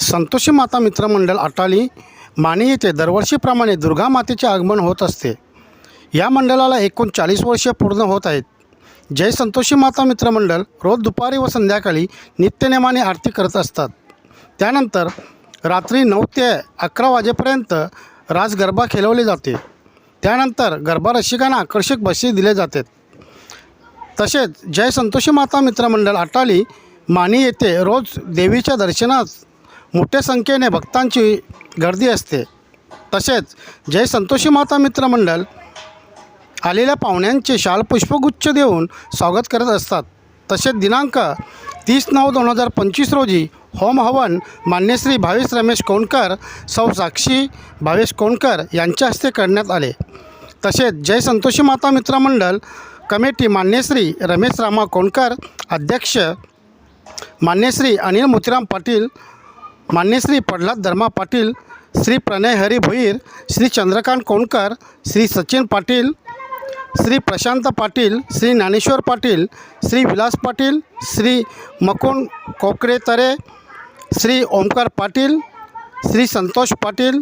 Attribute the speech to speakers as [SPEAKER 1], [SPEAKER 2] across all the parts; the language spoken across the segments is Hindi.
[SPEAKER 1] संतोषी माता मित्रमंडळ अटाली माने येथे दरवर्षीप्रमाणे दुर्गा मातेचे आगमन होत असते. या मंडळाला एकूण चाळीस वर्षे पूर्ण होत आहेत. जय संतोषी माता मित्रमंडळ रोज दुपारी व संध्याकाळी नित्यनेमाने आरती करत असतात. त्यानंतर रात्री नऊ ते अकरा वाजेपर्यंत राज गरबा खेळवले जाते. त्यानंतर गरबा रसिकांना आकर्षक बक्षीस दिले जाते. तसेच जय संतोषी माता मित्रमंडळ अटाली माने येथे रोज देवीच्या दर्शनास मोठ्या संख्येने भक्तांची गर्दी असते. तसेच जय संतोषी माता मित्रमंडळ आलेल्या पाहुण्यांचे शाल पुष्पगुच्छ देऊन स्वागत करत असतात. तसेच दिनांक तीस नऊ दोन हजार पंचवीस रोजी होम हवन मान्यश्री भावेश रमेश कोणकर सौ साक्षी भावेश कोणकर यांच्या हस्ते करण्यात आले. तसेच जय संतोषी माता मित्रमंडळ कमिटी मान्यश्री रमेश रामा कोणकर अध्यक्ष मान्यश्री अनिल मोतीराम पाटील मान्यश्री प्रल्हाद धर्मा पाटील श्री प्रणय हरी भोईर श्री चंद्रकांत कोणकर श्री सचिन पाटील श्री प्रशांत पाटील श्री ज्ञानेश्वर पाटील श्री विलास पाटील श्री मकुन कोकरेतरे श्री ओमकार पाटील श्री संतोष पाटील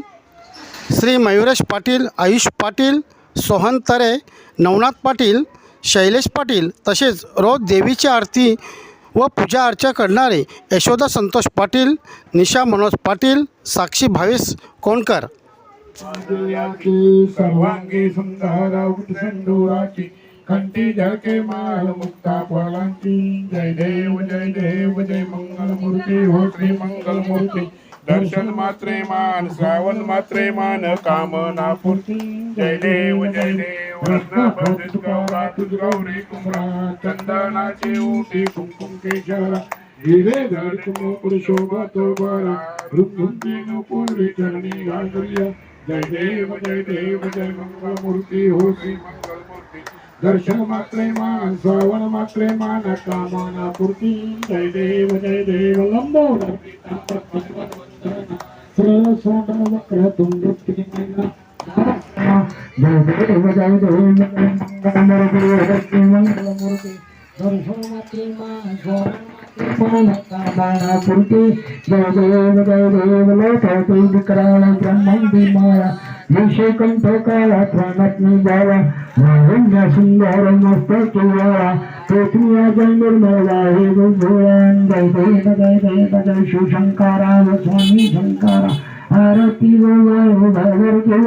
[SPEAKER 1] श्री मयुरेश पाटील आयुष पाटील सोहन तरे नवनाथ पाटील शैलेश पाटील तसेच रोज देवीची आरती व पूजा अर्चा करणारे यशोदा संतोष पाटील निशा मनोज पाटील साक्षी भावेश कोणकर.
[SPEAKER 2] सर्वांगी सुंदर कंठी झळके माल मुक्ता फळांची जय देव जय देव जय मंगल मूर्ती हो श्री मंगल मूर्ती दर्शन मात्रे मान, श्रावण मात्रे मान, कामना पूर्ती। जय देव जय देव रत्नाभर गौरा गौरी कुमरा चंदनाची हिरे तो बरा रुंदी नुपूर्वी चरणी जय देव जय देव, जय मंगल हो श्री मंगल दर्शन मात्रे मान, श्रावण मात्रे मान, कामना पूर्ती। जय देव जय देव लंबोदर सरळ सोंड वक्र तुंड जय जय देव मंगल मूर्ती हरती मंगल मूर्ती दर्शन मात्रे मान श्रावण कामना पूर्ती जय देव जय देव लोकते विकराळ ब्रह्मांडी माया विषय कंठ काळा प्राणात्मी जावा लावण्य सुंदर मस्त केला पृथ्वी जय निर्मला हे गुरुवान जय देव जय देव जय शिव शंकरा स्वामी शंकरा आरती गो देव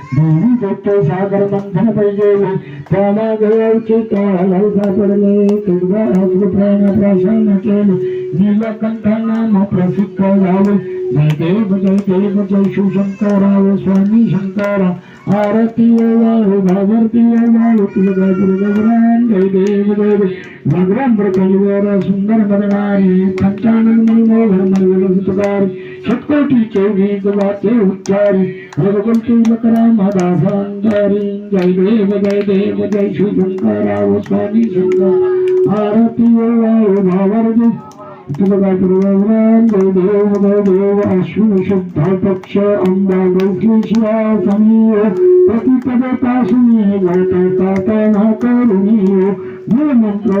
[SPEAKER 2] देवी दत्त सागर मंथन त्याला गळवचे काळ सापडले तुझा अवघ प्राण प्राशन केले नाम प्रसिद्ध जय देव जय देव जय स्वामी शंकरा आरती भागरती वाळो तुझा गुरुगौरान जय देव जय भगवान सुंदर मदनारी पंचानन मनोहर मनोहर शतकोटी चौघी गवाचे उच्चारी। रघुकुलची मकरा मदासांजारी जय देव जय देव, जय शिवशंकरा व स्वामी शंकर। आरती वाळो भागरती तुझा गुरुगौरान जय देव जय देव। अश्विन शुद्ध पक्ष अंबा गौकी शिवा समीय प्रतिपदताशिनी गौतता करुणीय मूलमंत्र करुणी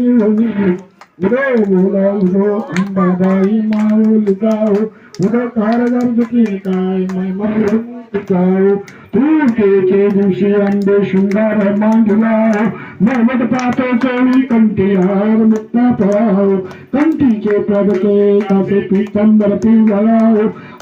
[SPEAKER 2] मिळवणी उदो बोला उदो अंबाबाई माऊल गाव उदो कारगर्जती काय महिमा तुकाव तुळकेचे दिवशी आंबे शृंगार मांडला नवद पातो चोळी कंठी, हार, मुक्ता पाव कंठीचे पदके कासे पितंबर पिवळाव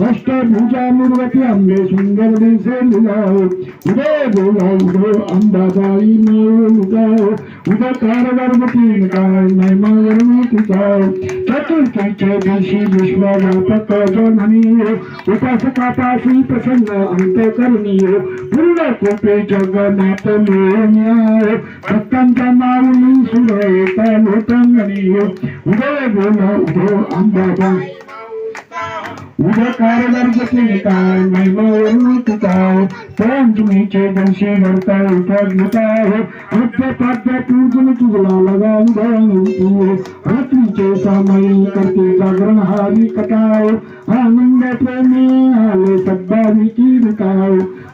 [SPEAKER 2] अष्टभुजा, मुर्वती आंबे सुंदर दिसे लिलाव उदय बोला उदो अंबाबाई मिळून उदाव उद्या कारभार तीन काय महिमा वरून तुझाव चतुर्थीच्या दिवशी विश्वव्यापक जननीय उपासकापाशी प्रसन्न अंतकरणीय पूर्ण कृपे जगन्नाथ मिळवण्याय भक्तांच्या माऊली सुर एका लोटंगणीय उदय बोला उदो अंबाबाई उद्या कारभार जसले काय महिमावरून तुकाव पंचमीचे दिवशी घडता उठताव अद्य पाद्य पूजन तुझला लगाव तू रात्रीचे सामाई करते जागरण हारी कटाव आनंद प्रेमी आले सद्भावी की रुकाव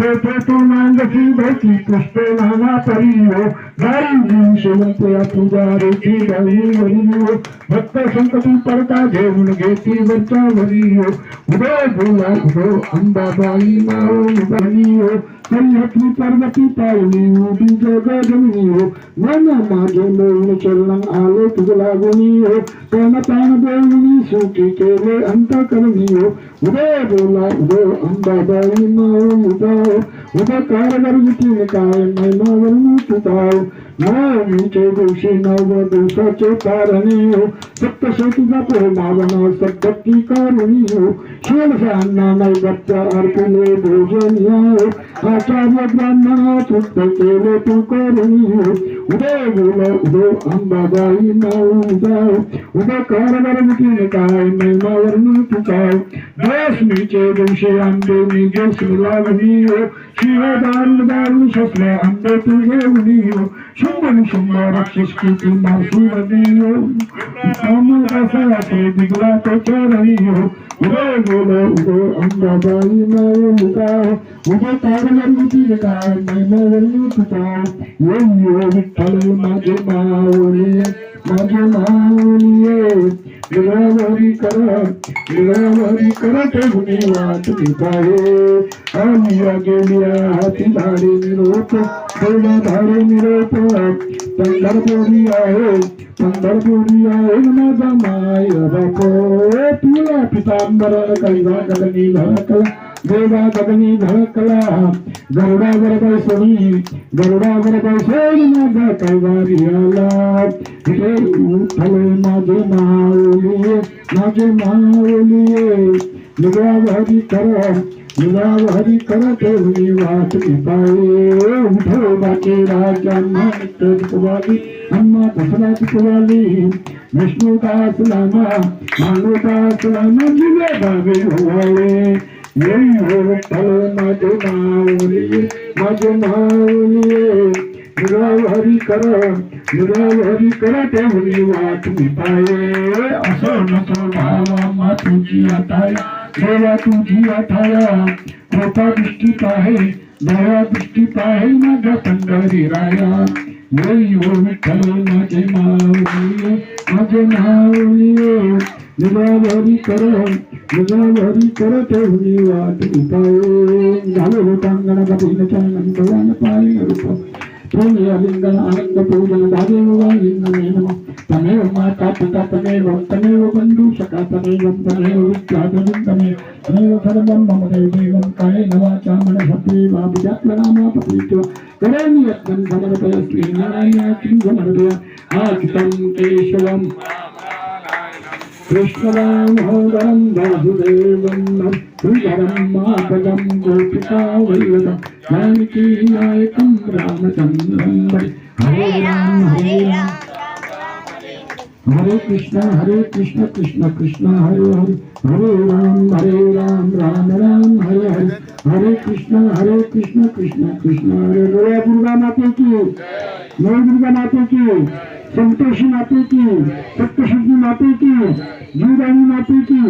[SPEAKER 2] मांगसी भरती पुष्प नाना परी हो गाई शेवंत्या तुझा रेती गाई वरी हो भक्त संकटी पडता घेऊन घेती वरच्या वरी हो उदय बोला उदो अंबाबाई माओ उभारी हो कन्यातली पार्वती पावली उभी जगजनी हो मन माझे मिळून चलन आले तुझ लागुनी हो तन देवनी सुखी केले अंत करणी हो उदय बोला उदय अंबाबाई माओ उदाव उदय कारभार विटीने काय महिमा वर्ण तुझाव नवमीचे दिवशी नव दिवसाचे कारणे हो सप्तशतीचा प्रेमावना सद्भक्ती करुणी हो शिवशांना नैवत्य अर्पणे भोजन हो आचार्य ब्राह्मणा तृप्त केले तू करुणी हो उदय बोल उदो अंबाबाई नाव उदाव उदय कारभार विटीने काय महिमा वर्ण तुझाव दशमीचे दिवशी आंबे मी जस लागणी हो शिवदान दान शस्त्र आंबे तुझे उनी हो शुंभ शुंभ राक्षस किती मासुरणी हो अमृताचे दिगला तो चरणी हो उदय बोल उदो अंबाबाई नाव उदाव उदय कारभार विटीने काय महिमा वर्ण तुझाव येई हो विठ्ठल माझे मावळे माझे मावळे निरावरी कर निरावरी कर ठेवणे वाट देवा गगनी धडकला देवा गगनी धडकला गरुडावर बैसणी गरुडावर बैसणी माझा कैवारी आला। हे विठ्ठल माझे माऊली माझे माऊली निगाव कर निगाव हरी कर ठेवली वाट पाये उठो बाके राजांना नित्य तुकवाली अम्मा कसला तुकवाली विष्णुदास लामा मानुदास लामा ज़िले बाबे होवाळे निराव हरी कर निराव हरी कर मा तुझी आठाय देवा तुझी आठाया कृपा दृष्टी पाहे दया दृष्टी पाहे माझा पंढरी राया येई हो विठ्ठल माझे माऊली माझे माऊली निरावरी कर निरावरी कर ठेवली वाट उपाये पाये झालं होतांगण गतीन नंदवान पाय रूप। पुण्यलिंगन आनंद, पूजन भादेव वालिंगने नमः। तमेव माता पिता, तमेव तमेव बन्धु सखा, तमेव तमेव विद्याधनं तमेव सर्वं मम देवं कायेन वाचा मनसत्वे वा विजात्मनामापतीत्व करोमि यत्नं, समर्पयस्मि नारायणाख्यं समर्पय। आचितं केशवम्। कृष्णरामोदरं वासुदेवं श्रीधरं मातजं गोपिका वल्लभं जानकी नायकं रामचन्द्रं हरे राम हरे राम।
[SPEAKER 3] हरे कृष्ण हरे कृष्ण कृष्ण कृष्ण हरे हरे। हरे राम हरे राम राम राम हरे हरे। हरे कृष्ण हरे कृष्ण कृष्ण कृष्ण। हरे हरे। दुर्गा माते की। नव दुर्गा माते की। संतोषी माते की सप्तशक्ति माते की जीवदानी माते की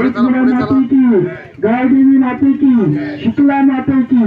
[SPEAKER 3] एक माते की गाय देवी माते की। शीतला माते की